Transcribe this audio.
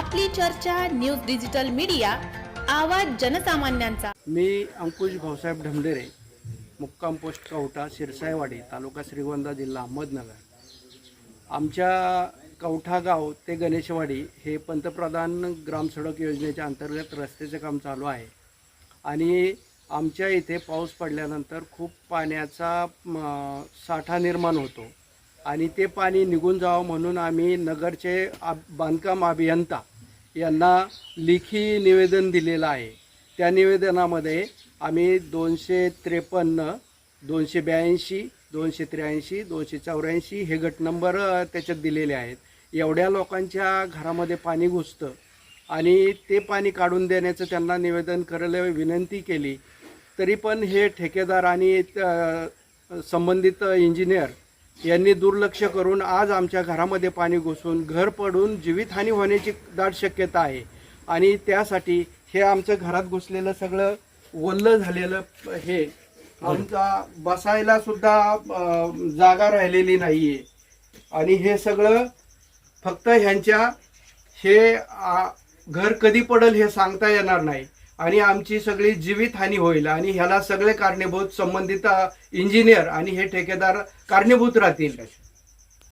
आपली चर्चा news digital media आवाज जनसामान्यांचा. मी अंकुश भाऊसाहेब ढमडेरे मुक्काम पोस्ट कवठा शिरसाईवाडी तालुका श्रीगोंदा जिल्हा अहमदनगर. आमच्या कवठा गाव ते गणेशवाडी हे पंतप्रधान ग्रामसडक योजनेच्या अंतर्गत रस्त्याचं काम चालू आहे. आणि आमच्या इथे पाऊस पडल्यानंतर खूप पाण्याचा साठा निर्माण होतो. आणि ते पाणी निघून जावं म्हणून आम्ही नगरचे बांधकाम अभियंता यांना लेखी निवेदन दिलेलं आहे. त्या निवेदनामध्ये आम्ही दोनशे त्रेपन्न दोनशे ब्याऐंशी दोनशे त्र्याऐंशी दोनशे चौऱ्याऐंशी हे गट नंबर त्याच्यात दिलेले आहेत. एवढ्या लोकांच्या घरामध्ये पाणी घुसतं आणि ते पाणी काढून देण्याचं त्यांना निवेदन करायला विनंती केली. तरी पण हे ठेकेदार आणि संबंधित इंजिनियर यांनी दुर्लक्ष करून आज आमच्या घरामध्ये पाणी घुसून घर पडून जीवितहानी होण्याची दाट शक्यता आहे. आणि त्यासाठी हे आमचं घरात घुसलेलं सगळं वल्लं झालेलं हे आमचा बसायला सुद्धा जागा राहिलेली नाही आहे आणि हे सगळं फक्त ह्यांच्या हे घर कधी पडल हे सांगता येणार नाही. आणि आमची सगळी जीवितहानी होईल आणि ह्याला सगळे कारणीभूत संबंधित इंजिनियर आणि हे ठेकेदार कारणीभूत राहतील.